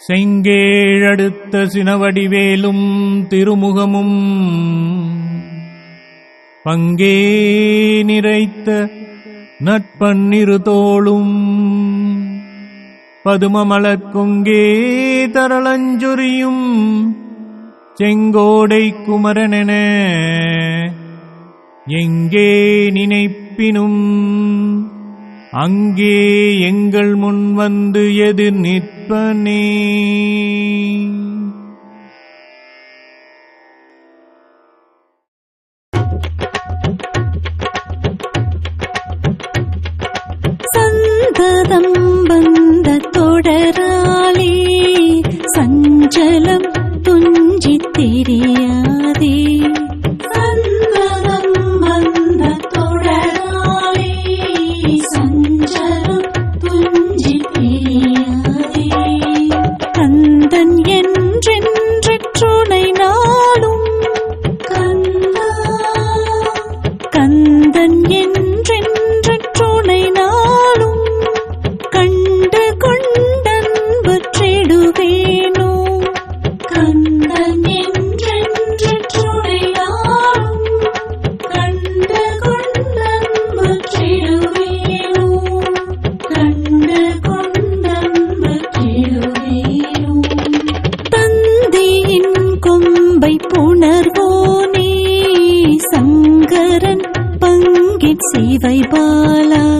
செங்கேழடுத்த சினவடிவேலும் திருமுகமும் பங்கே நிறைத்த நட்பன்னிரு தோளும் பதுமமலர் கொங்கே செங்கோடை குமரனென எங்கே நினைப்பினும் அங்கே எங்கள் முன் வந்து எதிர் நிற்பனே? சந்ததம் வந்த தொடராளே சஞ்சலம் கொம்பை புணர்வோனே சங்கரன் பங்கிற் சிவை பாலா.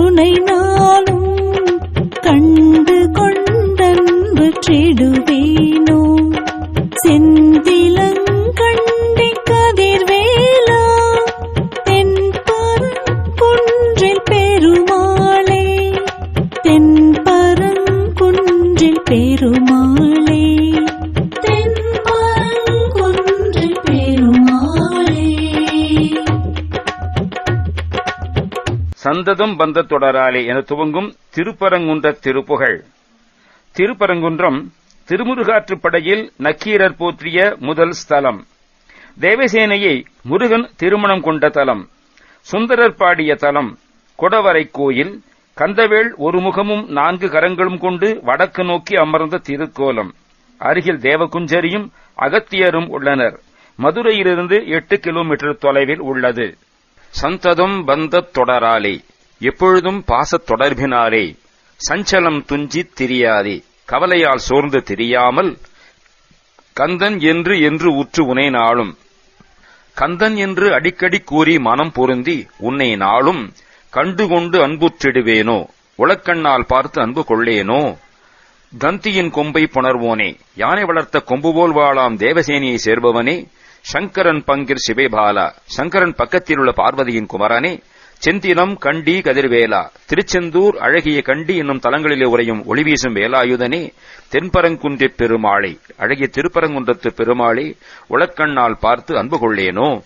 கருணை நான் சந்ததம் வந்த தொடராலே என துவங்கும் திருப்பரங்குன்ற திருப்புகழ் திருப்பரங்குன்றம் திருமுருகாற்றுப்படையில் நக்கீரர் போற்றிய முதல் ஸ்தலம். தேவசேனையை முருகன் திருமணம் கொண்ட தலம். சுந்தரர் பாடிய தலம். கொடவரை கோயில். கந்தவேள் ஒரு முகமும் நான்கு கரங்களும் கொண்டு வடக்கு நோக்கி அமர்ந்த திருக்கோலம். அருகில் தேவகுஞ்சரியும் அகத்தியரும் உள்ளனர். மதுரையிலிருந்து எட்டு கிலோமீட்டர் தொலைவில் உள்ளது. சந்ததம் பந்தத் தொடராலே எப்பொழுதும் பாசத் தொடர்பினாலே சஞ்சலம் துஞ்சித் திரியாதே. கவலையால் சோர்ந்து திரியாமல் கந்தன் என்று என்று உற்று உனை நாளும். கந்தன் என்று அடிக்கடி கூறி மனம் பொருந்தி உன்னை நாளும். கண்டுகொண்டு அன்புற்றிடுவேனோ? உளக்கண்ணால் பார்த்து அன்பு கொள்ளேனோ? தந்தியின் கொம்பை புணர்வோனே. யானை வளர்த்த கொம்பு போல் வாழாம் தேவசேனியை சேர்பவனே. சங்கரன் பங்கிர் சிவைபாலா. சங்கரன் பக்கத்தில் உள்ள பார்வதியின் குமரனே. செந்தினம் கண்டி கதிர்வேலா. திருச்செந்தூர் அழகிய கண்டி என்னும் தலங்களிலே உரையும் ஒளிவீசும் வேலாயுதனே தென்பரங்குன்றிற் பெருமாளை. அழகிய திருப்பரங்குன்றத்து பெருமாளை உளக்கண்ணால் பார்த்து அன்பு கொள்ளேனோ?